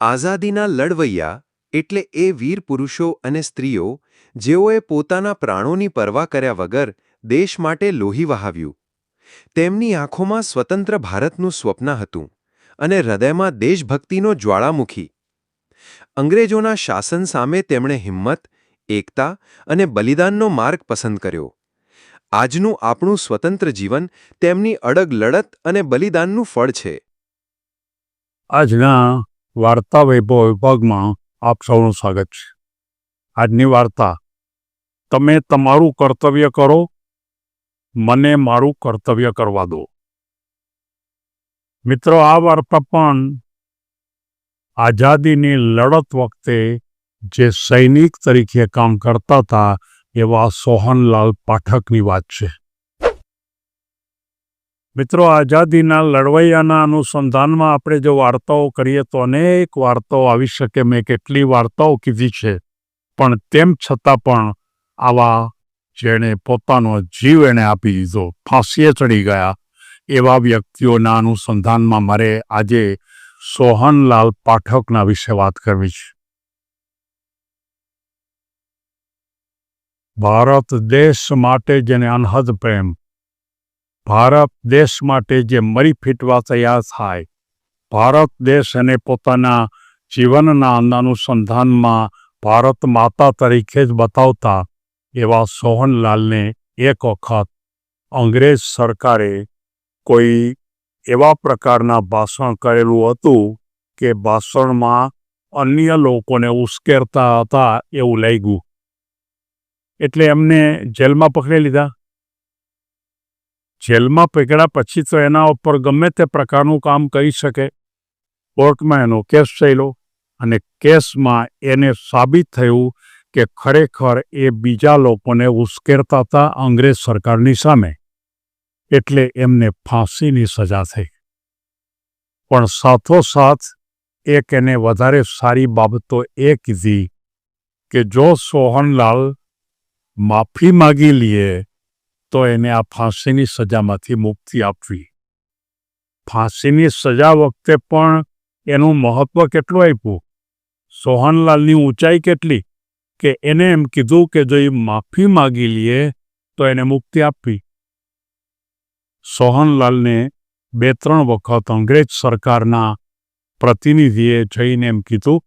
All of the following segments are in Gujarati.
આઝાદીના લડવૈયા એટલે એ વીર પુરુષો અને સ્ત્રીઓ, જેઓએ પોતાના પ્રાણોની પરવા કર્યા વગર દેશ માટે લોહી વહાવ્યું. તેમની આંખોમાં સ્વતંત્ર ભારતનું સ્વપ્ન હતું અને હૃદયમાં દેશભક્તિનો જ્વાળામુખી. અંગ્રેજોના શાસન સામે તેમણે હિંમત, એકતા અને બલિદાનનો માર્ગ પસંદ કર્યો. આજનું આપણું સ્વતંત્ર જીવન તેમની અડગ લડત અને બલિદાનનું ફળ છે. આજના વાર્તા વૈભવ વિભાગમાં આપ સૌનું સ્વાગત છે. આજની વાર્તા, તમે તમારું કર્તવ્ય કરો, મને મારું કર્તવ્ય કરવા દો. મિત્રો, આ વાર્તા પણ આઝાદીની લડત વખતે જે સૈનિક તરીકે કામ કરતા હતા, એવા સોહનલાલ પાઠકની વાત છે. મિત્રો, આઝાદીના લડવૈયાના અનુસંધાનમાં આપણે જો વાર્તાઓ કરીએ તો અનેક વાર્તાઓ આવી શકે. મેં કેટલી વાર્તાઓ કીધી છે. પણ તેમ છતાં પણ આવા જેણે પોતાનો જીવ એણે આપી દીધો. ફાંસીએ ચડી ગયા. એવા વ્યક્તિઓના અનુસંધાનમાં મારે આજે સોહનલાલ પાઠકના વિશે વાત કરવી છે. ભારત દેશ માટે જેને અનહદ પ્રેમ ભારત દેશ માટે જે મરી ફીટવા તૈયાર થાય, ભારત દેશ એને પોતાના જીવનના અનુસંધાનમાં ભારત માતા તરીકે જ બતાવતા એવા સોહનલાલને એક વખત અંગ્રેજ સરકારે કોઈ એવા પ્રકારના ભાષણ કરેલું હતું કે ભાષણમાં અન્ય લોકોને ઉશ્કેરતા હતા એવું લાગ્યું. એટલે એમને જેલમાં પકડી લીધા? જેલમાં પકડ્યા પછી તો એના ઉપર ગમે તે પ્રકારનું કામ કરી શકે. કોર્ટમાં એનો કેસ થયેલો અને કેસમાં એને સાબિત થયું કે ખરેખર એ બીજા લોકોને ઉશ્કેરતા હતા અંગ્રેજ સરકારની સામે. એટલે એમને ફાંસીની સજા થઈ. પણ સાથોસાથ એક એને વધારે સારી બાબતો એ કીધી કે જો સોહનલાલ માફી માગી લઈએ તો એને આ ફાંસીની સજામાંથી મુક્તિ આપવી. ફાંસીની સજા વખતે પણ એનું મહત્વ કેટલું આપ્યું? સોહનલાલની ઊંચાઈ કેટલી? કે એને એમ કીધું કે જો એ માફી માગી લઈએ તો એને મુક્તિ આપવી. સોહનલાલને બે ત્રણ વખત અંગ્રેજ સરકારના પ્રતિનિધિએ જઈને એમ કીધું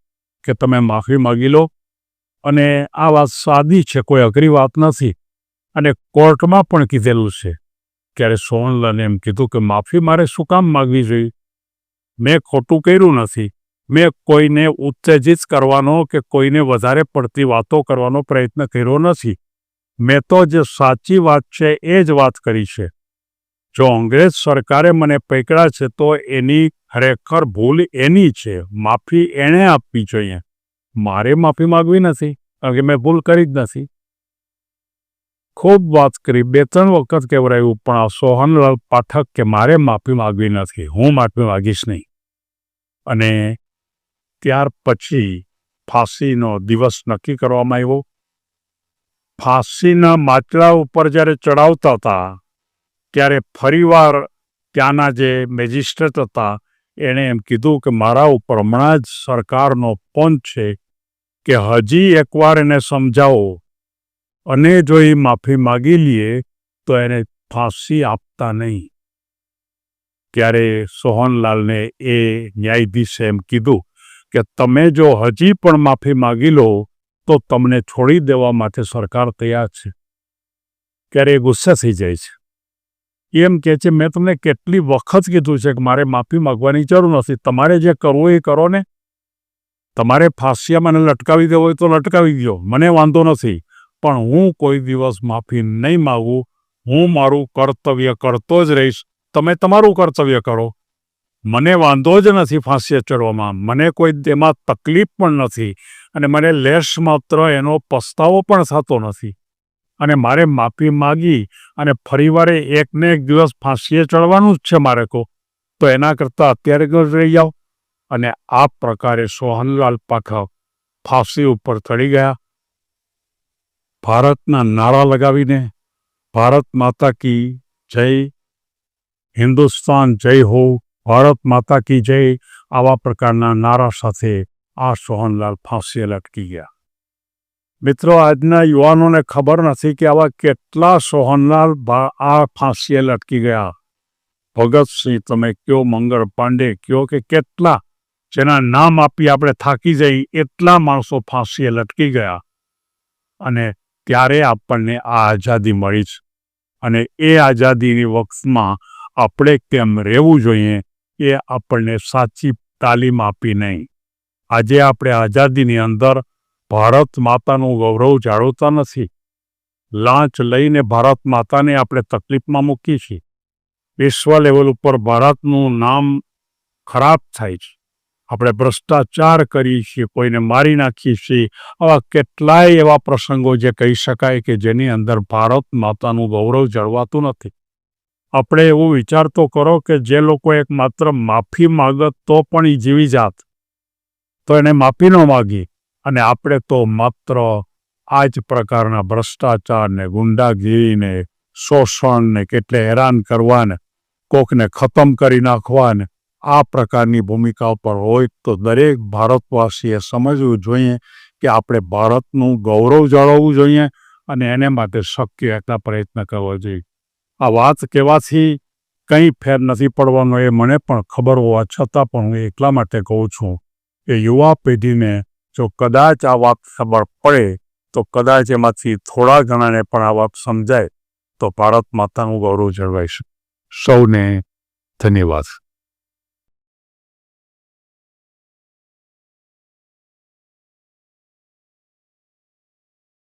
કે તમે માફી માગી લો. અને આ વાત સાદી છે, કોઈ અઘરી વાત નથી. અને કોર્ટમાં પણ કીધેલું છે ત્યારે સોહનલાલે એમ કીધું કે માફી મારે શું કામ માગવી જોઈએ? મેં ખોટું કર્યું નથી. મેં કોઈને ઉત્તેજિત કરવાનો કે કોઈને વધારે પડતી વાતો કરવાનો પ્રયત્ન કર્યો નથી. મેં તો જે સાચી વાત છે એ જ વાત કરી છે. જો અંગ્રેજ સરકારે મને પકડ્યા છે તો એની ખરેખર ભૂલ એની છે. માફી એણે આપવી જોઈએ. મારે માફી માગવી નથી. કારણ કે મેં ભૂલ કરી જ નથી. ખૂબ વાત કરી. બે ત્રણ વખત કહેવરાયું, પણ આ સોહનલાલ પાઠક કે મારે માફી માગવી નથી. હું માફી માગીશ નહીં. અને ત્યાર પછી ફાંસીનો દિવસ નક્કી કરવામાં આવ્યો. ફાંસીના માટલા ઉપર જ્યારે ચડાવતા હતા, ત્યારે ફરીવાર ત્યાંના જે મેજિસ્ટ્રેટ હતા, એણે એમ કીધું કે, મારા ઉપર હમણાં જ સરકારનો પંચ છે કે હજી એકવાર એને સમજાવો અને જો એ માફી માગી લઈએ તો એને ફાંસી આપતા નહીં. ત્યારે સોહનલાલને એ ન્યાયાધીશે એમ કીધું કે તમે જો હજી પણ માફી માગી લો, તો તમને છોડી દેવા માટે સરકાર તૈયાર છે. ત્યારે એ ગુસ્સે થઈ જાય છે. એમ કહે છે, મેં તમને કેટલી વખત કીધું છે કે મારે માફી માગવાની જરૂર નથી. તમારે જે કરવું એ કરો ને. તમારે ફાંસિયા મને લટકાવી દેવો હોય તો લટકાવી દો મને વાંધો નથી. પણ હું કોઈ દિવસ માફી નહીં માગું. હું મારું કર્તવ્ય કરતો જ રહીશ. તમે તમારું કર્તવ્ય કરો. મને વાંધો જ નથી ફાંસીએ ચડવામાં મને કોઈ તેમાં તકલીફ પણ નથી અને મને લેશ માત્ર એનો પસ્તાવો પણ થતો નથી. અને મારે માફી માગી અને ફરીવારે એકને એક દિવસ ફાંસીએ ચડવાનું જ છે મારે કહો. તો એના કરતાં અત્યારે રહી જાઓ. અને આ પ્રકારે સોહનલાલ પાઠક ફાંસી ઉપર ચડી ગયા. ભારતના નારા લગાવીને ભારત માતા કી જય, હિન્દુસ્તાન જય હો, ભારત માતા કી જય, આવા પ્રકારના નારા સાથે આ સોહનલાલ ફાંસીએ લટકી ગયા. મિત્રો, આજના યુવાનોને ખબર નથી કે આવા કેટલા સોહનલાલ આ ફાંસીએ લટકી ગયા. ભગતસિંહ, તમે કયો? મંગળ પાંડે કયો કે કેટલા? જેના નામ આપી આપણે થાકી જઈ, એટલા માણસો ફાંસીએ લટકી ગયા. અને ત્યારે આપણને આ આઝાદી મળી છે. અને એ આઝાદીની વક્ષમાં આપણે કેમ રહેવું જોઈએ એ આપણને સાચી તાલીમ આપી નહીં. આજે આપણે આઝાદીની અંદર ભારત માતાનું ગૌરવ જાળવતા નથી. લાંચ લઈને ભારત માતાને આપણે તકલીફમાં મૂકીએ છીએ. વિશ્વ લેવલ ઉપર ભારતનું નામ ખરાબ થાય છે. આપણે ભ્રષ્ટાચાર કરીએ છીએ, કોઈને મારી નાખીએ છીએ, આવા કેટલાય એવા પ્રસંગો જે કહી શકાય કે જેની અંદર ભારત માતાનું ગૌરવ જળવાતું નથી. આપણે એવું વિચાર તો કરો કે જે લોકો એક માત્ર માફી માગત તો પણ એ જીવી જાત. તો એને માફી ન માગી અને આપણે તો માત્ર આ જ પ્રકારના ભ્રષ્ટાચારને, ગુંડાગીરીને, શોષણને, કેટલે હેરાન કરવાને, કોકને ખતમ કરી નાખવાને આ પ્રકારની ભૂમિકા પર હોય તો દરેક ભારતવાસીએ સમજવું જોઈએ કે આપણે ભારતનું ગૌરવ જાળવવું જોઈએ અને એને માટે શક્ય એટલા પ્રયત્ન કરવો જોઈએ. આ વાત કહેવાથી કંઈ ફેર નથી પડવાનો એ મને પણ ખબર હોવા છતાં પણ હું એટલા માટે કહું છું કે યુવા પેઢીને જો કદાચ આ વાત ખબર પડે તો કદાચ એમાંથી થોડા ઘણાને પણ આ વાત સમજાય તો ભારત માતાનું ગૌરવ જળવાઈ શકે. સૌને ધન્યવાદ.